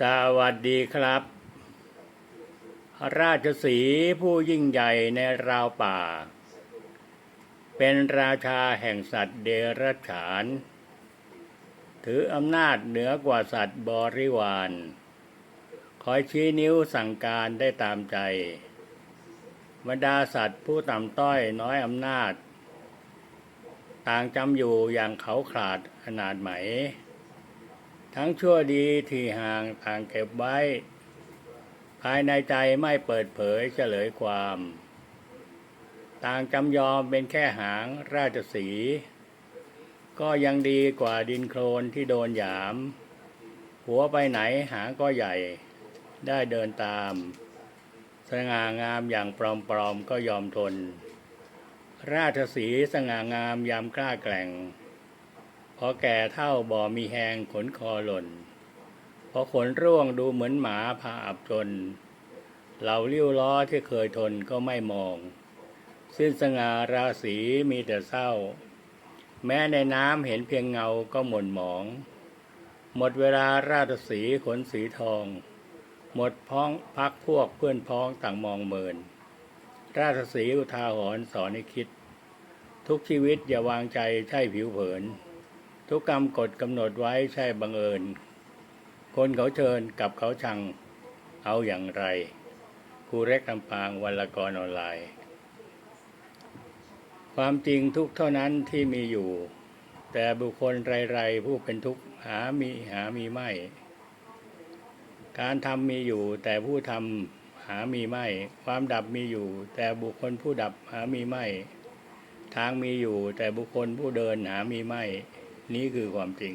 สวัสดีครับ ราชสีผู้ยิ่งใหญ่ในราวป่า เป็นราชาแห่งสัตว์เดรัจฉาน ถืออำนาจเหนือกว่าสัตว์บริวาร คอยชี้นิ้วสั่งการได้ตามใจบรรดาสัตว์ผู้ต่ำต้อยน้อยอำนาจ ต่างจำอยู่อย่างเขาขาดขนาดไหม ทั้งชั่วดีที่ห่างต่างเก็บไว้ ภายในใจไม่เปิดเผยเฉลยความ ต่างจำยอมเป็นแค่หางราชสี ก็ยังดีกว่าดินโคลนที่โดนหยาม หัวไปไหนหางก็ใหญ่ ได้เดินตาม สง่างามอย่างปลอมๆก็ยอมทน ราชสีสง่างามยามกล้าแกร่ง อแก่เท่าบ่มีแหงขนคอหล่น พอขนร่วงดูเหมือนหมาพาอับจนเหล่าเลี้ยวล้อที่เคยทนก็ไม่มอง สิ้นสง่าราศีมีแต่เศร้า แม้ในน้ำเห็นเพียงเงาก็หม่นหมอง หมดเวลาราชสีขนสีทอง หมดพ้องพักพวกเพื่อนพ้องต่างมองเมิน ราชสีอุทาหรณ์สอนให้คิด ทุกชีวิตอย่าวางใจใช่ผิวเผิน ทุกกรรมกฎกำหนดไว้ใช่บังเอิญ คนเขาเชิญกับเขาชังเอาอย่างไรครูเล็กลำปางวันละกรออนไลน์ ความจริงทุกเท่านั้นที่มีอยู่ แต่บุคคลไรๆผู้เป็นทุกข์หามีหามีไม่ การทำมีอยู่แต่ผู้ทำหามีไม่ ความดับมีอยู่ แต่บุคคลผู้ดับหามีไม่ ทางมีอยู่แต่บุคคลผู้เดินหามีไม่ นี่คือความจริง